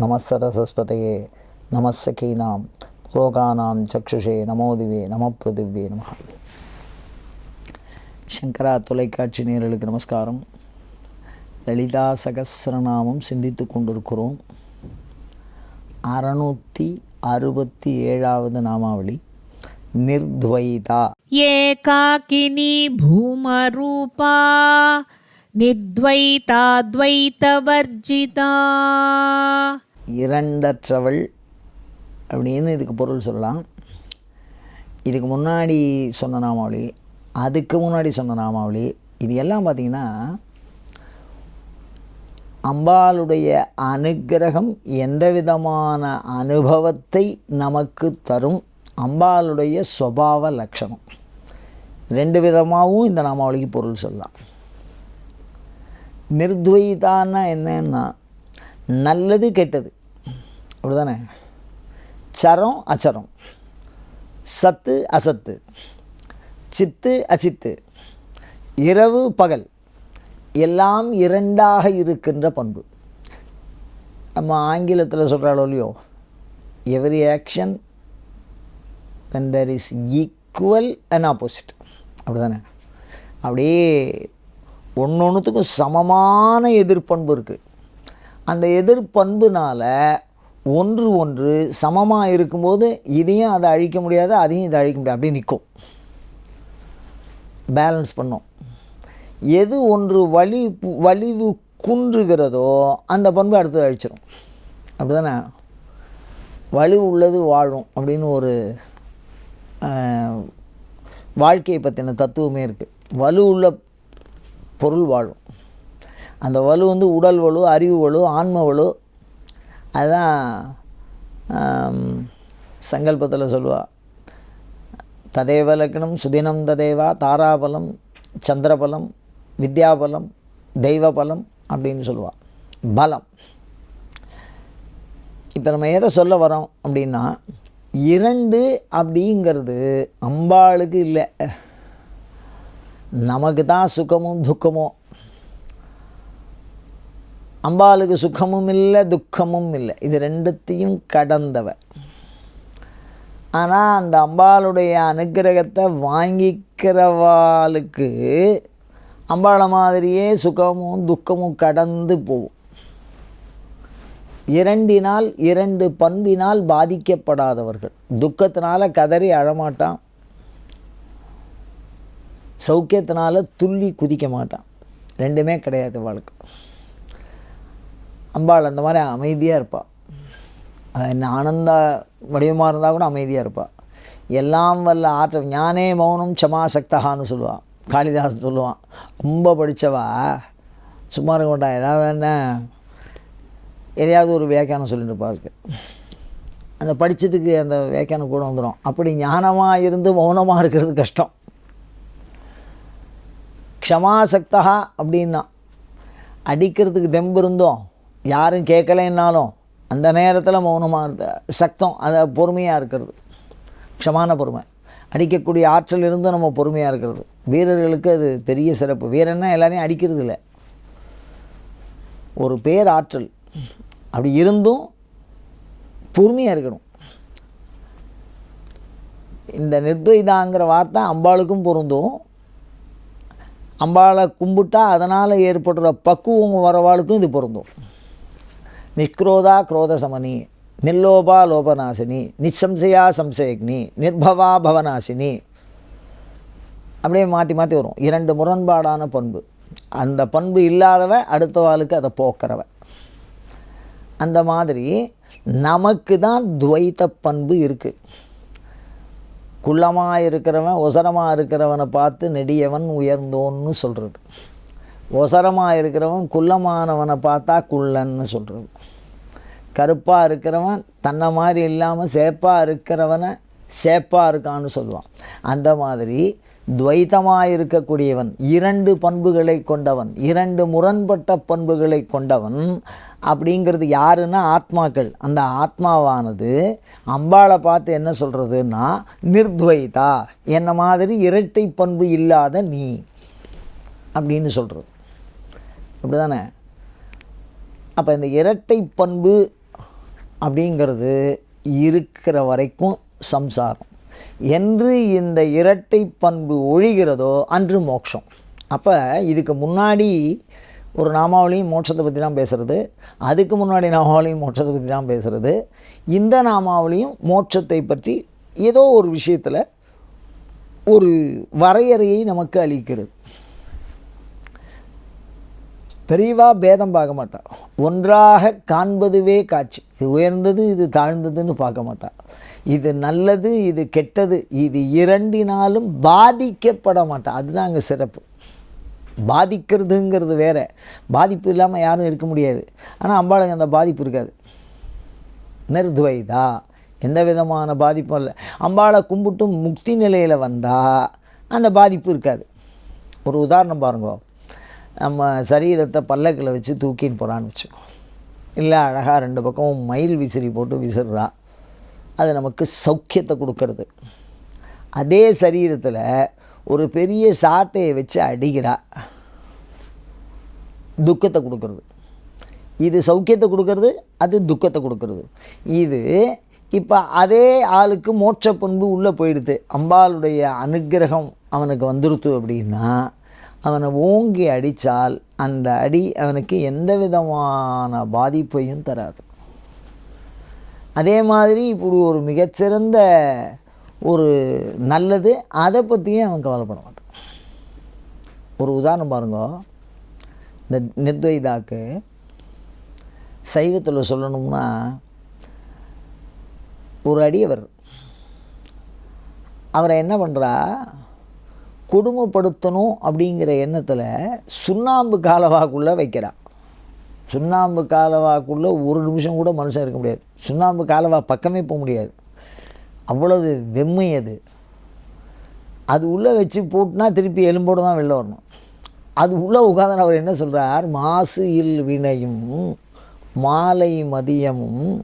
நமசரசஸ்பதையே நமசகீனாம் லோகானாம் சக்ஷுஷே நமோதிவே நமப்பதிவ்யே நம சங்கரா தொலைக்காட்சி நேரலுக்கு நமஸ்காரம். லலிதா சகசிரநாமம் சிந்தித்து கொண்டிருக்கிறோம். அறநூற்றி அறுபத்தி ஏழாவது நாமாவளி. நிர்த்வைதா. ஏகாக்கினி பூமரூபா. நித்வைதாத்வைதவர்ஜிதா இரண்டற்றவள் அப்படின்னு இதுக்கு பொருள் சொல்லலாம். இதுக்கு முன்னாடி சொன்ன நாமாவளி அதுக்கு முன்னாடி சொன்ன நாமாவளி இது எல்லாம் பார்த்திங்கன்னா அம்பாளுடைய அனுக்கிரகம் எந்த விதமான அனுபவத்தை நமக்கு தரும்? அம்பாளுடைய சுவாவ லட்சணம். ரெண்டு விதமாகவும் இந்த நாமாவளிக்கு பொருள் சொல்லலாம். நிர்துவைதான்னா என்னன்னா நல்லது கெட்டது. அப்படிதானே? சரம் அச்சரம். சத்து அசத்து. சித்து அச்சித்து இரவு பகல். எல்லாம் இரண்டாக இருக்கின்ற பண்பு. நம்ம ஆங்கிலத்தில் சொல்கிறாளோ இல்லையோ every action and there is equal and opposite அப்படி தானே அப்படியே ஒன்று ஒன்றுத்துக்கும் சமமான எதிர்ப்பண்பு இருக்குது அந்த எதிர்ப்பண்புனால் ஒன்று ஒன்று சமமாக இருக்கும்போது இதையும் அதை அழிக்க முடியாது அதையும் இதை அழிக்க முடியாது. அப்படியே நிற்கும். பேலன்ஸ் பண்ணும். எது ஒன்று வலி வலிவு குன்றுகிறதோ அந்த பண்பு அடுத்தது அழிச்சிடும் அப்படி தானே வலு உள்ளது வாழும் அப்படின்னு ஒரு வாழ்க்கையை பற்றின தத்துவமே இருக்குது வலு உள்ள பொருள் வாழும். அந்த வலு வந்து உடல் வலு அறிவு வலு ஆன்ம வலு அதுதான் சங்கல்பத்தில் சொல்லுவா. ததேவ லக்னம் சுதினம் ததேவா தாராபலம் சந்திரபலம் வித்யாபலம் தெய்வபலம் அப்படின்னு சொல்லுவாள் பலம். இப்போ நம்ம எதை சொல்ல வரோம் அப்படின்னா இரண்டு அப்படிங்கிறது அம்பாளுக்கு இல்லை. நமக்கு தான் சுகமும் துக்கமும். அம்பாளுக்கு சுகமும் இல்லை துக்கமும் இல்லை. இது ரெண்டுத்தையும் கடந்தவ ஆனால் அந்த அம்பாளுடைய அனுக்கிரகத்தை வாங்கிக்கிறவாளுக்கு அம்பாளை மாதிரியே சுகமும் துக்கமும் கடந்து போகும். இரண்டினால் இரண்டு பண்பினால் பாதிக்கப்படாதவர்கள். துக்கத்தினால் கதறி அழமாட்டான். சௌக்கியத்தினால் துள்ளி குதிக்க மாட்டான். ரெண்டுமே கிடையாது வாழ்க்கை. அம்பாள் அந்த மாதிரி அமைதியாக இருப்பாள் என்ன ஆனந்த வடிவமாக இருந்தால் கூட அமைதியாக இருப்பாள் எல்லாம் வல்ல ஆற்றல் ஞானே மௌனம் சமாசக்தகான்னு சொல்லுவாள் காளிதாஸ் சொல்லுவான் ரொம்ப படித்தவா சும்மா இருக்க மாட்டான் ஏதாவது என்ன? எதையாவது ஒரு வியாக்கியானம் சொல்லிட்டு இருப்பாருக்கு அந்த படித்ததுக்கு அந்த வியாக்கியானம் கூட வந்துடும் அப்படி ஞானமாக இருந்து மௌனமாக இருக்கிறது கஷ்டம். க்ஷமாசக்தா அப்படின்னா அடிக்கிறதுக்கு தெம்பு இருந்தோம். யாரும் கேட்கலைன்னாலும் அந்த நேரத்தில் மௌனமாக இருந்த சக்தம் அதை பொறுமையாக இருக்கிறது. க்ஷமான பொறுமை. அடிக்கக்கூடிய ஆற்றல் இருந்தும் நம்ம பொறுமையாக இருக்கிறது. வீரர்களுக்கு அது பெரிய சிறப்பு. வீரன்னா எல்லாரையும் அடிக்கிறது இல்லை ஒரு பேர் ஆற்றல். அப்படி இருந்தும் பொறுமையாக இருக்கணும். இந்த நிர்துவைதாங்கிற வார்த்தை அம்பாளுக்கும் பொருந்தும். அம்பாளை கும்பிட்டா அதனால் ஏற்படுற பக்குவம் வரவாளுக்கும் இது பொருந்தும். நிஷ்க்ரோதா குரோதசமனி நில்லோபா லோபநாசினி நிசம்சயா சம்சயக்னி நிர்பவா பவநாசினி. அப்படியே மாற்றி மாற்றி வரும். இரண்டு முரண்பாடான பண்பு. அந்த பண்பு இல்லாதவன் அடுத்த வாளுக்கு அதை போக்குறவன். அந்த மாதிரி நமக்கு தான் துவைத்த பண்பு இருக்குது குள்ளமாக இருக்கிறவன் ஒசரமாக இருக்கிறவனை பார்த்து நெடியவன் உயர்ந்தோன்னு சொல்கிறது ஒசரமாக இருக்கிறவன் குள்ளமானவனை பார்த்தா குள்ளன்னு சொல்கிறது கருப்பாக இருக்கிறவன் தன்னை மாதிரி இல்லாமல் சேப்பாக இருக்கிறவனை சேப்பாக இருக்கான்னு சொல்லுவான். அந்த மாதிரி துவைத்தமாக இருக்கக்கூடியவன் இரண்டு பண்புகளை கொண்டவன் இரண்டு முரண்பட்ட பண்புகளை கொண்டவன் அப்படிங்கிறது யாருன்னா ஆத்மாக்கள். அந்த ஆத்மாவானது அம்பாளை பார்த்து என்ன சொல்கிறதுன்னா நிர்துவைதா என்ன மாதிரி இரட்டை பண்பு இல்லாத நீ அப்படின்னு சொல்கிறது அப்படி தானே அப்போ இந்த இரட்டை பண்பு அப்படிங்கிறது இருக்கிற வரைக்கும் சம்சாரம். என்று இந்த இரட்டை பண்பு ஒழிகிறதோ அன்று மோட்சம். அப்போ இதுக்கு முன்னாடி ஒரு நாமாவளியும் மோட்சத்தை பற்றி தான் பேசுகிறது அதுக்கு முன்னாடி நாமாவளியும் மோட்சத்தை பற்றி தான் பேசுகிறது இந்த நாமாவளியும் மோட்சத்தை பற்றி ஏதோ ஒரு விஷயத்தில் ஒரு வரையறையை நமக்கு அளிக்கிறது. பெரியவா பேதம் பார்க்க மாட்டான் ஒன்றாக காண்பதுவே காட்சி. இது உயர்ந்தது இது தாழ்ந்ததுன்னு பார்க்க மாட்டான் இது நல்லது இது கெட்டது இது இரண்டினாலும் பாதிக்கப்பட மாட்டா. அதுதான் அங்கே சிறப்பு. பாதிக்கிறதுங்கிறது வேற. பாதிப்பு இல்லாமல் யாரும் இருக்க முடியாது. ஆனால் அம்பாளுக்கு அந்த பாதிப்பு இருக்காது. நிர்துவைதா. எந்த விதமான பாதிப்பும் இல்லை. அம்பாளை கும்பிட்டு முக்தி நிலையில் வந்தால் அந்த பாதிப்பு இருக்காது. ஒரு உதாரணம் பாருங்கள் நம்ம சரீரத்தை பல்லக்கில் வச்சு தூக்கின்னு போகிறான்னு வச்சுக்கோ. இல்லை அழகாக ரெண்டு பக்கமும் மயில் விசிறி போட்டு விசிறா. அது நமக்கு சௌக்கியத்தை கொடுக்கறது. அதே சரீரத்தில் ஒரு பெரிய சாட்டையை வச்சு அடிக்கிறா. துக்கத்தை கொடுக்கறது. இது சௌக்கியத்தை கொடுக்கறது அது துக்கத்தை கொடுக்கறது. இது இப்போ அதே ஆளுக்கு மோட்ச பண்பு உள்ளே போயிடுது. அம்பாளுடைய அனுக்கிரகம் அவனுக்கு வந்துருத்து அப்படின்னா அவனை ஓங்கி அடித்தால் அந்த அடி அவனுக்கு எந்த விதமான பாதிப்பையும் தராது. அதே மாதிரி இப்படி ஒரு மிகச்சிறந்த ஒரு நல்லது அதை பற்றியும் அவன் கவலைப்பட மாட்டான். ஒரு உதாரணம் பாருங்க. இந்த நிர்துவைதாக்கு சைவத்தில் சொல்லணும்னா ஒரு அடியவர் அவரை என்ன பண்ணுறா கொடுமைப்படுத்தணும் அப்படிங்கிற எண்ணத்தில் சுண்ணாம்பு காலவாக்குள்ளே வைக்கிறான். சுண்ணாம்பு காலவாக்குள்ளே ஒரு நிமிஷம் கூட மனுஷன் இருக்க முடியாது. சுண்ணாம்பு காலவா பக்கமே போக முடியாது. அவ்வளவு வெம்மை அது. அது உள்ளே வச்சு போட்டுனா திருப்பி எலும்போடு தான் வெளில வரணும். அது உள்ளே உட்காந்து அவர் என்ன சொல்கிறார் மாசு இல் வினையும் மாலை மதியமும்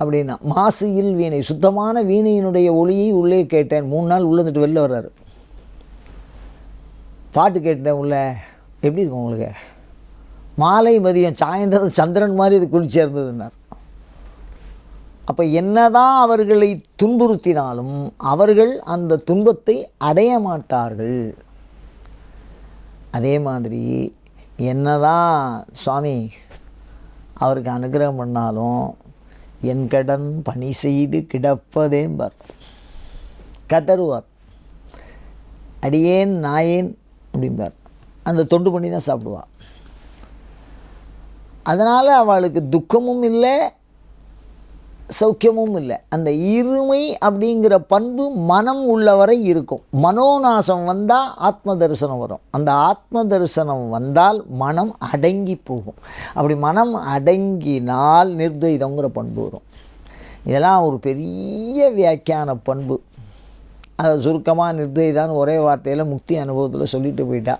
அப்படின்னா மாசு இல் வீணை சுத்தமான வீணையினுடைய ஒளியை உள்ளே கேட்டேன். மூணு நாள் உள்ளே வெளில வர்றாரு. பாட்டு கேட்டேன் உள்ள எப்படி இருக்கும் உங்களுக்கு? மாலை மதியம் சாயந்தரம் சந்திரன் மாதிரி இது குளிர்ச்சியாக இருந்ததுன்னார். அப்போ என்னதான் அவர்களை துன்புறுத்தினாலும் அவர்கள் அந்த துன்பத்தை அடைய மாட்டார்கள். அதே மாதிரி என்னதான் சுவாமி அவருக்கு அனுகிரகம் பண்ணாலும் என் கடன் பணி செய்து கிடப்பதேம்பர். கதறுவார். அடியேன் நாயேன் அப்படிம்பார். அந்த தொண்டு பண்ணி தான் சாப்பிடுவாள் அதனால் அவளுக்கு துக்கமும் இல்லை சௌக்கியமும் இல்லை அந்த இருமை அப்படிங்கிற பண்பு மனம் உள்ளவரை இருக்கும். மனோநாசம் வந்தால் ஆத்ம தரிசனம் வரும். அந்த ஆத்ம தரிசனம் வந்தால் மனம் அடங்கி போகும். அப்படி மனம் அடங்கினால் நிர்துவைதங்கிற பண்பு வரும். இதெல்லாம் ஒரு பெரிய வியாக்கியான பண்பு. அதை சுருக்கமாக நிர்துவைதான் ஒரே வார்த்தையில் முக்தி அனுபவத்தில் சொல்லிட்டு போயிட்டா.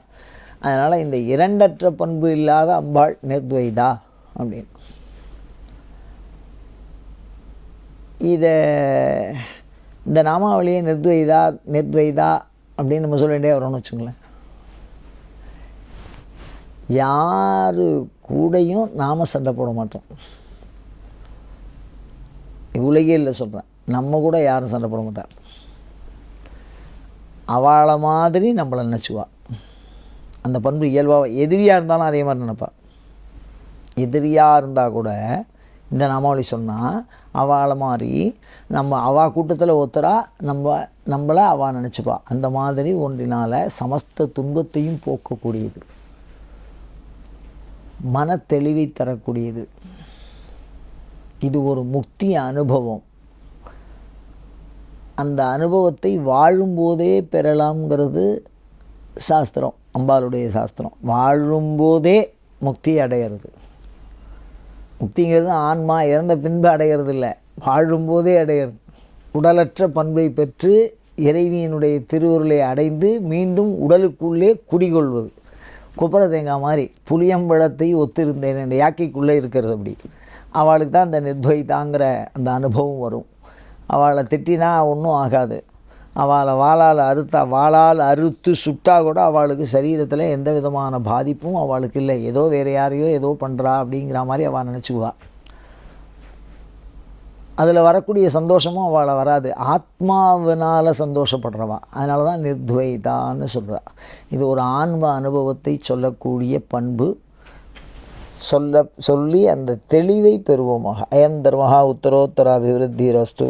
அதனால் இந்த இரண்டற்ற பண்பு இல்லாத அம்பாள் நிர்துவைதா அப்படின்னு. இதை இந்த நாமாவளியை நிர்துவைதா நிர்துவைதா அப்படின்னு நம்ம சொல்ல வேண்டிய வரோம்னு வச்சுங்களேன் யாரு கூடையும் நாம் சண்டை போட மாட்டோம். உலகே இல்லை சொல்கிறேன் நம்ம கூட யாரும் சண்டை போட மாட்டார். அவளை மாதிரி நம்மளை நினச்சிவா. அந்த பண்பு இயல்பாக எதிரியாக இருந்தாலும் அதே மாதிரி நினப்பா. எதிரியாக இருந்தால் கூட இந்த நாமாவளி சொன்னால் அவளை மாதிரி நம்ம அவா கூட்டத்தில் ஒருத்தராக நம்ம நம்மளை அவள் நினச்சிப்பா. அந்த மாதிரி ஒன்றினால் சமஸ்த துன்பத்தையும் போக்கக்கூடியது. மன தெளிவை தரக்கூடியது. இது ஒரு முக்தி அனுபவம். அந்த அனுபவத்தை வாழும்போதே பெறலாம்ங்கிறது சாஸ்திரம் அம்பாளுடைய சாஸ்திரம். வாழும்போதே முக்தி அடையிறது. முக்திங்கிறது ஆன்மா இறந்த பின்பு அடையிறது இல்லை வாழும்போதே அடையிறது. உடலற்ற பண்பை பெற்று இறைவியினுடைய திருவுருளை அடைந்து மீண்டும் உடலுக்குள்ளே குடிகொள்வது. கொப்பரை தேங்காய் மாதிரி புளியம்பழத்தை ஒத்திருந்தேன். இந்த யாக்கைக்குள்ளே இருக்கிறது அப்படி. அவளுக்கு தான் அந்த நிர்துவைதாங்கிற அந்த அனுபவம் வரும். அவளை திட்டினா ஒன்றும் ஆகாது. அவளை வாளால் அறுத்தா வாளால் அறுத்து சுட்டா கூட அவளுக்கு சரீரத்தில் எந்த விதமான பாதிப்பும் அவளுக்கு இல்லை. ஏதோ வேறு யாரையோ ஏதோ பண்ணுறா அப்படிங்கிற மாதிரி அவள் நினச்சிக்குவா. அதில் வரக்கூடிய சந்தோஷமும் அவளை வராது. ஆத்மாவினால் சந்தோஷப்படுறவா. அதனால தான் நிர்துவைதான்னு சொல்கிறா இது ஒரு ஆன்ம அனுபவத்தை சொல்லக்கூடிய பண்பு. சொல்ல சொல்லி அந்த தெளிவை பெறுவோமாக. அயம் தர்மஹா உத்தரோத்தர அபிவிருத்தி ரஸ்து